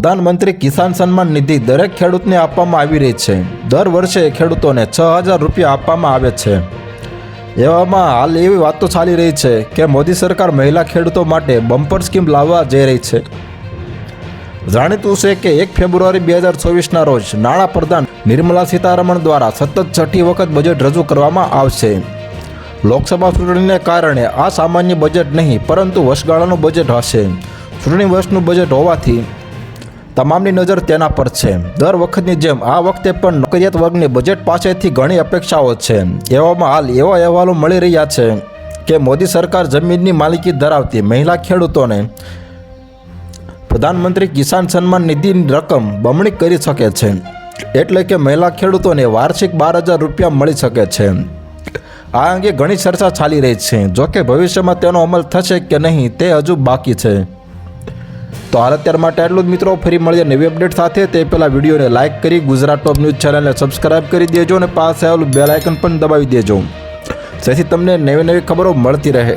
પ્રધાનમંત્રી કિસાન સન્માન નિધિ દરેક ખેડૂતને આપવામાં આવી રહી છે. દર વર્ષે ખેડૂતોને છ હજાર રૂપિયા આપવામાં આવે છે. એવામાં હાલ એવી વાતો ચાલી રહી છે કે મોદી સરકાર મહિલા ખેડૂતો માટે બમ્પર સ્કીમ લાવવા જઈ રહી છે. જાણીતું છે કે એક ફેબ્રુઆરી બે હજાર ચોવીસના રોજ નાણાં પ્રધાન નિર્મલા સીતારમણ દ્વારા સતત છઠ્ઠી વખત બજેટ રજૂ કરવામાં આવશે. લોકસભા ચૂંટણીને કારણે આ સામાન્ય બજેટ નહીં, પરંતુ વર્ષગાળાનું બજેટ હશે. ચૂંટણી વર્ષનું બજેટ હોવાથી તમામની નજર તેના પર છે. દર વખતની જેમ આ વખતે પણ નોકરિયાત વર્ગની બજેટ પાસેથી ઘણી અપેક્ષાઓ છે. એવામાં હાલ એવા અહેવાલો મળી રહ્યા છે કે મોદી સરકાર જમીનની માલિકી ધરાવતી મહિલા ખેડૂતોને પ્રધાનમંત્રી કિસાન સન્માન નિધિની રકમ બમણી કરી શકે છે. એટલે કે મહિલા ખેડૂતોને વાર્ષિક બાર હજાર રૂપિયા મળી શકે છે. આ અંગે ઘણી ચર્ચા ચાલી રહી છે. જોકે ભવિષ્યમાં તેનો અમલ થશે કે નહીં તે હજુ બાકી છે. તો હાલ અત્યાર માટે આટલું જ મિત્રો. ફરી મળીએ નવી અપડેટ સાથે. તે પહેલાં વિડીયોને લાઇક કરી ગુજરાત ટોપ ન્યૂઝ ચેનલને સબસ્ક્રાઇબ કરી દેજો અને પાસે આવેલું બેલ આઇકન પણ દબાવી દેજો. જેથી તમને નવી નવી ખબરો મળતી રહે.